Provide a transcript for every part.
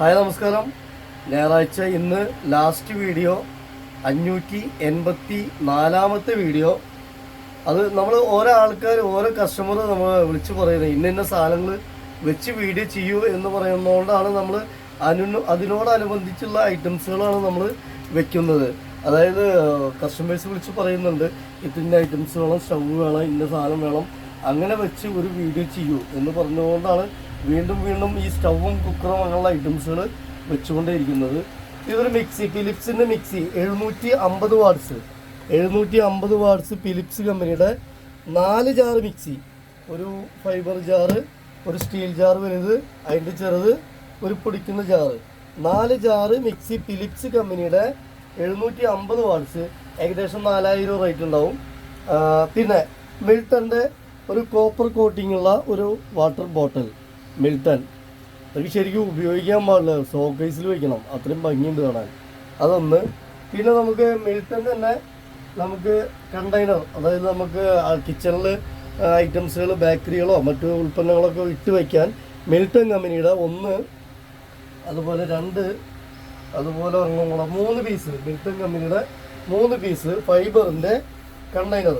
Hi നമസ്കാരം. ഞായറാഴ്ച ഇന്ന് ലാസ്റ്റ് വീഡിയോ അഞ്ഞൂറ്റി എൺപത്തി നാലാമത്തെ വീഡിയോ. അത് നമ്മൾ ഓരോ ആൾക്കാർ ഓരോ കസ്റ്റമർ നമ്മൾ വിളിച്ച് പറയുന്നത് ഇന്ന ഇന്ന സാധനങ്ങൾ വെച്ച് വീഡിയോ ചെയ്യൂ എന്ന് പറയുന്നതുകൊണ്ടാണ് നമ്മൾ അനു അതിനോടനുബന്ധിച്ചുള്ള ഐറ്റംസുകളാണ് നമ്മൾ വെക്കുന്നത്. അതായത് കസ്റ്റമേഴ്സ് വിളിച്ച് പറയുന്നുണ്ട് ഇതിന്റെ ഐറ്റംസ് വേണം സ്റ്റൗ വേണം ഇന്ന സാധനം വേണം അങ്ങനെ വെച്ച് ഒരു വീഡിയോ ചെയ്യൂ എന്ന് പറഞ്ഞുകൊണ്ടാണ് വീണ്ടും വീണ്ടും ഈ സ്റ്റൗവും കുക്കറും അങ്ങനെയുള്ള ഐറ്റംസുകൾ വെച്ചുകൊണ്ടേയിരിക്കുന്നത്. ഇതൊരു മിക്സി ഫിലിപ്സിന്റെ മിക്സി എഴുന്നൂറ്റി അമ്പത് വാട്സ് എഴുന്നൂറ്റി അമ്പത് വാട്സ് ഫിലിപ്സ് കമ്പനിയുടെ നാല് ജാറ് മിക്സി. ഒരു ഫൈബർ ജാറ് ഒരു സ്റ്റീൽ ജാർ വലുത് അതിന്റെ ചെറുത് ഒരു പൊടിക്കുന്ന ജാറ് നാല് ജാറ് മിക്സി ഫിലിപ്സ് കമ്പനിയുടെ എഴുന്നൂറ്റി അമ്പത് വാട്സ് ഏകദേശം നാലായിരം റേറ്റ് ഉണ്ടാവും. പിന്നെ മിൽട്ടന്റെ ഒരു കോപ്പർ കോട്ടിങ്ങുള്ള ഒരു വാട്ടർ ബോട്ടിൽ മിൽട്ടൺ. അതൊക്കെ ശരിക്കും ഉപയോഗിക്കാൻ പാടില്ല. ഷോക്കേസിൽ വെക്കണം. അത്രയും ഭംഗിയുണ്ട് കാണാൻ. അതൊന്ന്. പിന്നെ നമുക്ക് മിൽട്ടൺ തന്നെ നമുക്ക് കണ്ടെയ്നർ അതായത് നമുക്ക് കിച്ചണിൽ ഐറ്റംസുകൾ ബേക്കറികളോ മറ്റു ഉൽപ്പന്നങ്ങളൊക്കെ ഇട്ട് വയ്ക്കാൻ മിൽട്ടൺ കമ്പനിയുടെ ഒന്ന് അതുപോലെ രണ്ട് അതുപോലെ ഒരെണ്ണം മൂന്ന് പീസ് മിൽട്ടൺ കമ്പനിയുടെ മൂന്ന് പീസ് ഫൈബറിന്റെ കണ്ടെയ്നർ.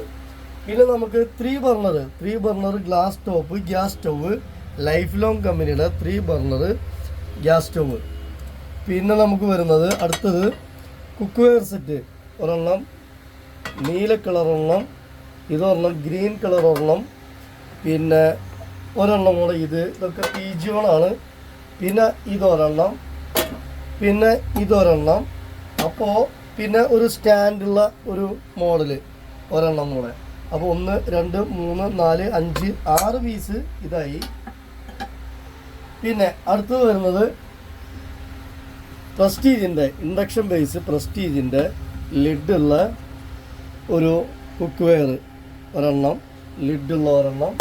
പിന്നെ നമുക്ക് three burner. Three burner glass top gas stove life long കമ്പനിയുടെ ത്രീ ബർണർ ഗ്യാസ് സ്റ്റോവ് പിന്നെ നമുക്ക് വരുന്നത് അടുത്തത് കുക്ക് വെയർ സെറ്റ് ഒരെണ്ണം നീല കളർ ഒരെണ്ണം ഇതൊരെണ്ണം ഗ്രീൻ കളർ ഒരെണ്ണം. പിന്നെ ഒരെണ്ണം കൂടെ ഇത് ഇതൊക്കെ പി ജിയോണാണ് പിന്നെ ഇതൊരെണ്ണം പിന്നെ ഇതൊരെണ്ണം. അപ്പോൾ പിന്നെ ഒരു സ്റ്റാൻഡുള്ള ഒരു മോഡൽ ഒരെണ്ണം കൂടെ. അപ്പോൾ ഒന്ന് രണ്ട് മൂന്ന് നാല് അഞ്ച് ആറ് പീസ് ഇതായി. പിന്നെ അടുത്തത് വരുന്നത് പ്രസ്റ്റീജിന്റെ ഇൻഡക്ഷൻ ബേസ് പ്രസ്റ്റീജിന്റെ ലിഡുള്ള ഒരു കുക്ക് വെയർ ഒരെണ്ണം ലിഡുള്ള ഒരെണ്ണം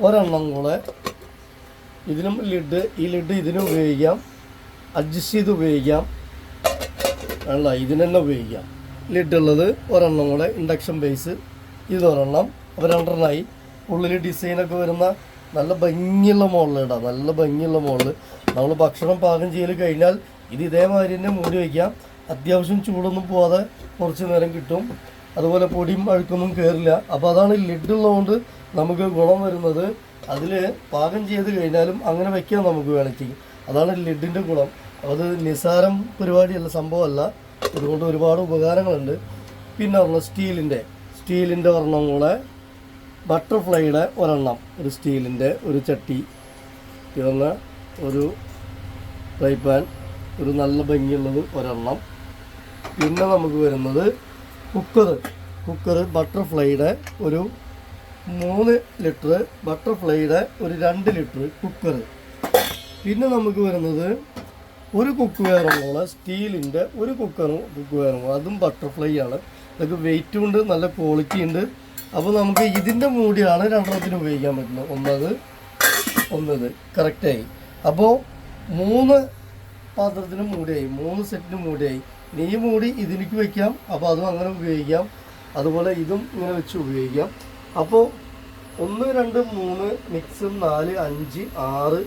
ഒരെണ്ണം കൂടെ ഇതിനും ലിഡ് ഈ ലിഡ് ഇതിനും ഉപയോഗിക്കാം അഡ്ജസ്റ്റ് ചെയ്ത് ഉപയോഗിക്കാം അല്ല ഇതിന് തന്നെ ഉപയോഗിക്കാം. ലിഡുള്ളത് ഒരെണ്ണം കൂടെ ഇൻഡക്ഷൻ ബേസ് ഇതൊരെണ്ണം അപ്പോൾ രണ്ടെണ്ണമായി ഉള്ളിൽ ഡിസൈനൊക്കെ വരുന്ന നല്ല ഭംഗിയുള്ള മോഡൽ ഇടാം നല്ല ഭംഗിയുള്ള മോളിൽ നമ്മൾ ഭക്ഷണം പാകം ചെയ്ത് കഴിഞ്ഞാൽ ഇത് ഇതേമാതിരി തന്നെ മൂടി വയ്ക്കാം അത്യാവശ്യം ചൂടൊന്നും പോവാതെ കുറച്ച് നേരം കിട്ടും. അതുപോലെ പൊടിയും അഴുക്കൊന്നും കയറില്ല അപ്പോൾ അതാണ് ലിഡ് ഉള്ളതുകൊണ്ട് നമുക്ക് ഗുണം വരുന്നത്. അതിൽ പാകം ചെയ്ത് കഴിഞ്ഞാലും അങ്ങനെ വയ്ക്കാം നമുക്ക് വേണമെങ്കിൽ. അതാണ് ലിഡിന്റെ ഗുണം. അത് നിസാരം പരിപാടിയല്ല സംഭവമല്ല. അതുകൊണ്ട് ഒരുപാട് ഉപകാരങ്ങളുണ്ട്. പിന്നെ പറഞ്ഞ സ്റ്റീലിന്റെ സ്റ്റീലിന്റെ ഒരെണ്ണം കൂടെ ബട്ടർഫ്ലൈയുടെ ഒരെണ്ണം ഒരു സ്റ്റീലിന്റെ ഒരു ചട്ടി ഇതൊന്ന് ഒരു ഫ്രൈ പാൻ ഒരു നല്ല ഭംഗിയുള്ളത് ഒരെണ്ണം. പിന്നെ നമുക്ക് വരുന്നത് കുക്കർ കുക്കർ ബട്ടർഫ്ലൈയുടെ ഒരു മൂന്ന് ലിറ്റർ ബട്ടർഫ്ലൈയുടെ ഒരു രണ്ട് ലിറ്റർ കുക്കർ പിന്നെ നമുക്ക് വരുന്നത് ഒരു കുക്ക് വേറുള്ള സ്റ്റീലിന്റെ ഒരു കുക്കറും കുക്ക് വെയറും അതും ബട്ടർഫ്ലൈ ആണ്. ഇതൊക്കെ വെയിറ്റും ഉണ്ട് നല്ല ക്വാളിറ്റി ഉണ്ട്. അപ്പോൾ നമുക്ക് ഇതിന്റെ മൂടിയാണ് രണ്ടെണ്ണത്തിന് ഉപയോഗിക്കാൻ പറ്റുന്നത്. ഒന്നത് ഒന്നത്. കറക്റ്റായി അപ്പോൾ മൂന്ന് പാത്രത്തിന് മൂടിയായി. മൂന്ന് സെറ്റിന് മൂടിയായി. ഇനി ഈ മൂടി ഇതിലേക്ക് വയ്ക്കാം അപ്പോൾ അതും അങ്ങനെ ഉപയോഗിക്കാം. അതുപോലെ ഇതും ഇങ്ങനെ വെച്ച് ഉപയോഗിക്കാം. അപ്പോൾ ഒന്ന് രണ്ട് മൂന്ന് മിക്സ് നാല് അഞ്ച് ആറ്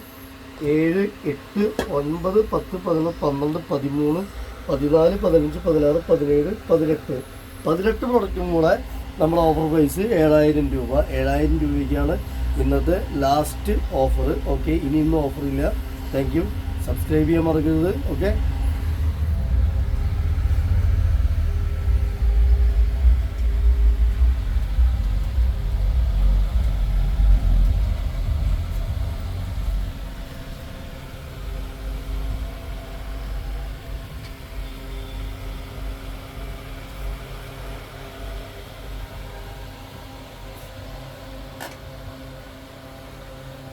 ഏഴ് എട്ട് ഒൻപത് പത്ത് പതിനൊന്ന് പന്ത്രണ്ട് പതിമൂന്ന് പതിനാല് പതിനഞ്ച് പതിനാറ് പതിനേഴ് പതിനെട്ട്. പതിനെട്ട് പ്രൊഡക്റ്റും കൂടെ നമ്മൾ ഓഫർ പ്രൈസ് ഏഴായിരം രൂപ. ഏഴായിരം രൂപയ്ക്കാണ് ഇന്നത്തെ ലാസ്റ്റ് ഓഫർ ഓക്കെ ഇനി ഓഫറില്ല താങ്ക് യു സബ്സ്ക്രൈബ് ചെയ്യാൻ മറക്കരുത്. ഓക്കെ